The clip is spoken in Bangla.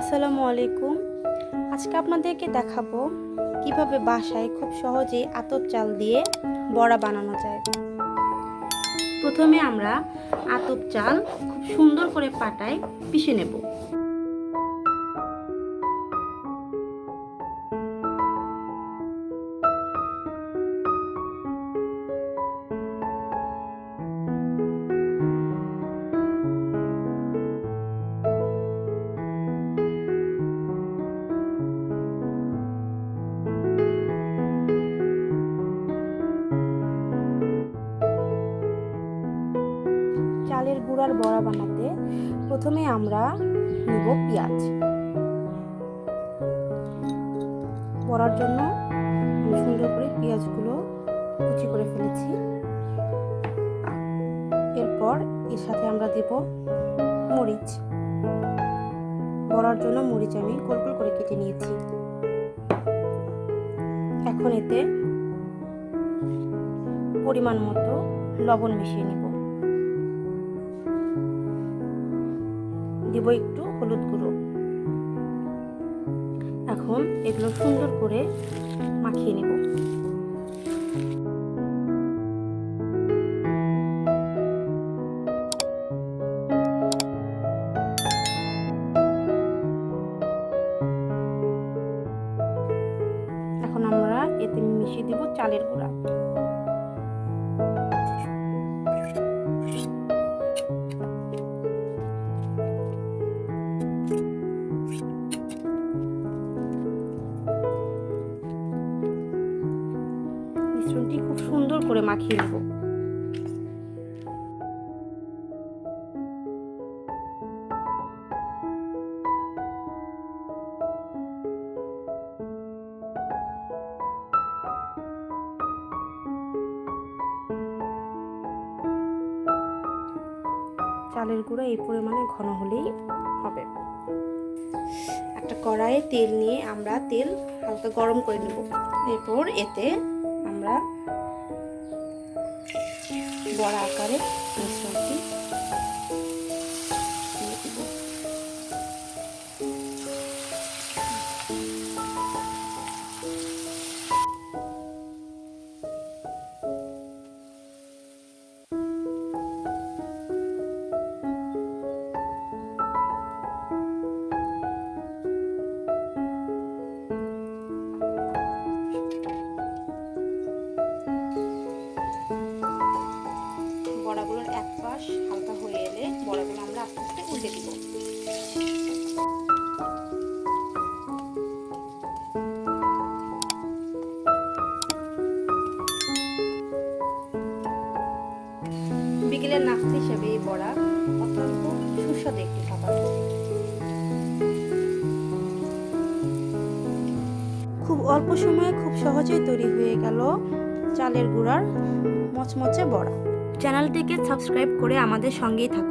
আসসালামু আলাইকুম। আজকে আপনাদেরকে দেখাবো কীভাবে বাসায় খুব সহজেই আতপ চাল দিয়ে বড়া বানানো যায়। প্রথমে আমরা আতপ চাল খুব সুন্দর করে পাটায় পিষে নেব। চালের বড়া বানাতে প্রথমে আমরা নেব পেঁয়াজ। বড়ার জন্য আমি সুন্দর করে পেঁয়াজগুলো কুচি করে ফেলেছি। এরপর এর সাথে আমরা দেব মরিচ। বড়ার জন্য মরিচ আমি গোল গোল করে কেটে নিয়েছি। এখন এতে পরিমাণ মতো লবণ মিশিয়ে নেব। দিব একটু হলুদ গুঁড়ো। এখন এগুলো সুন্দর করে মাখিয়ে নেব। এখন আমরা এতে মিশিয়ে দিব চালের গুঁড়া। মিশ্রণটি খুব সুন্দর করে মাখিয়ে নেব। চালের গুঁড়া এই পরিমাণে ঘন হলেই হবে। একটা কড়াইয়ে তেল নিয়ে আমরা তেল হালকা গরম করে নেব। এরপর এতে আমরা বড় আকারে মিশ্রণটি বিকেলের নাস্তা হিসেবে এই বড়া অত্যন্ত সুস্বাদু একটি খাবার। খুব অল্প সময়ে খুব সহজেই তৈরি হয়ে গেল চালের গুঁড়ার মচমচে বড়া। চ্যানেলটিকে সাবস্ক্রাইব করে আমাদের সঙ্গেই থাকুন।